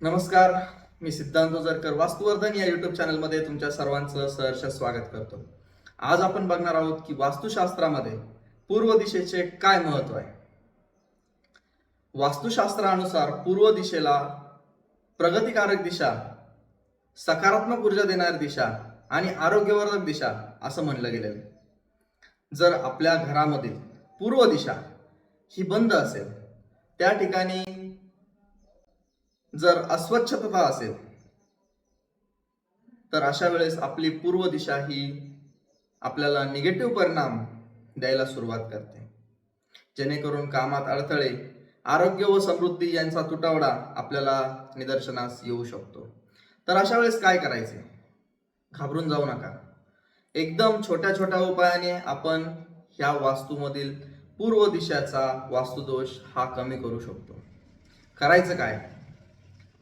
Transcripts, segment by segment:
नमस्कार मी सिद्धांत ओझरकर वास्तुवर्धन या युट्यूब चॅनलमध्ये तुमच्या सर्वांचं सहर्ष स्वागत करतो आज आपण बघणार आहोत की वास्तुशास्त्रामध्ये पूर्व दिशेचे काय महत्त्व आहे वास्तुशास्त्रानुसार पूर्व दिशेला प्रगतिकारक दिशा सकारात्मक ऊर्जा देणारी दिशा आणि आरोग्यवर्धक दिशा असं म्हणलं गेलेलं आहे. जर आपल्या घरामधील पूर्व दिशा ही बंद असेल त्या ठिकाणी जर अस्वच्छता असेल तर अशा वेळेस आपली पूर्व दिशा ही आपल्याला निगेटिव्ह परिणाम द्यायला सुरुवात करते. जेणेकरून कामात अडथळे आरोग्य व समृद्धी यांचा तुटवडा आपल्याला निदर्शनास येऊ शकतो. तर अशा वेळेस काय करायचे? घाबरून जाऊ नका. एकदम छोट्या छोट्या उपायाने आपण ह्या वास्तूमधील पूर्व दिशाचा वास्तुदोष हा कमी करू शकतो. करायचं काय?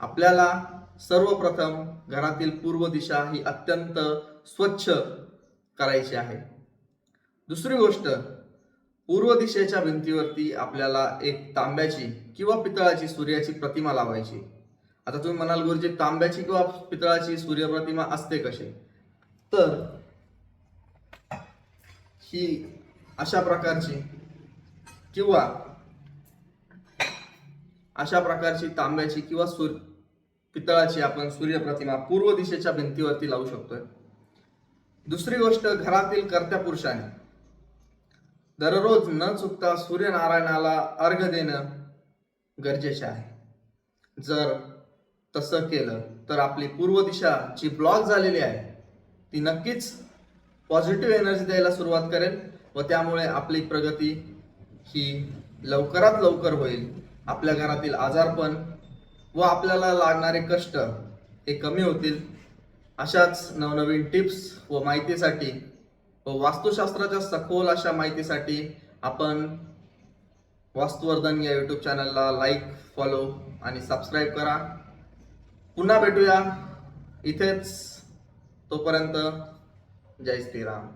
आपल्याला सर्वप्रथम घरातील पूर्व दिशा ही अत्यंत स्वच्छ करायची आहे. दुसरी गोष्ट पूर्व दिशेच्या भिंतीवरती आपल्याला एक तांब्याची किंवा पितळाची सूर्याची प्रतिमा लावायची. आता तुम्ही म्हणाल गुरुजी तांब्याची किंवा पितळाची सूर्यप्रतिमा असते कशी? तर ही अशा प्रकारची किंवा अशा प्रकारची तांब्याची किंवा सूर पितळाची आपण सूर्यप्रतिमा पूर्व दिशेच्या भिंतीवरती लावू शकतोय. दुसरी गोष्ट घरातील कर्त्या पुरुषाने दररोज न चुकता सूर्यनारायणाला अर्घ देणं गरजेचे आहे. जर तसं केलं तर आपली पूर्व दिशा जी ब्लॉक झालेली आहे ती नक्कीच पॉझिटिव्ह एनर्जी द्यायला सुरुवात करेल व त्यामुळे आपली प्रगती ही लवकरात लवकर होईल. आपल्या घरातील आजारपण व आपल्याला लागणारे कष्ट हे कमी होतील. अशाच नवनवीन टिप्स व माहितीसाठी व वास्तुशास्त्राच्या सखोल अशा माहितीसाठी आपण वास्तुवर्धन या यूट्यूब चॅनलला लाईक फॉलो आणि सबस्क्राईब करा. पुन्हा भेटूया. इथेच तोपर्यंत जय श्रीराम.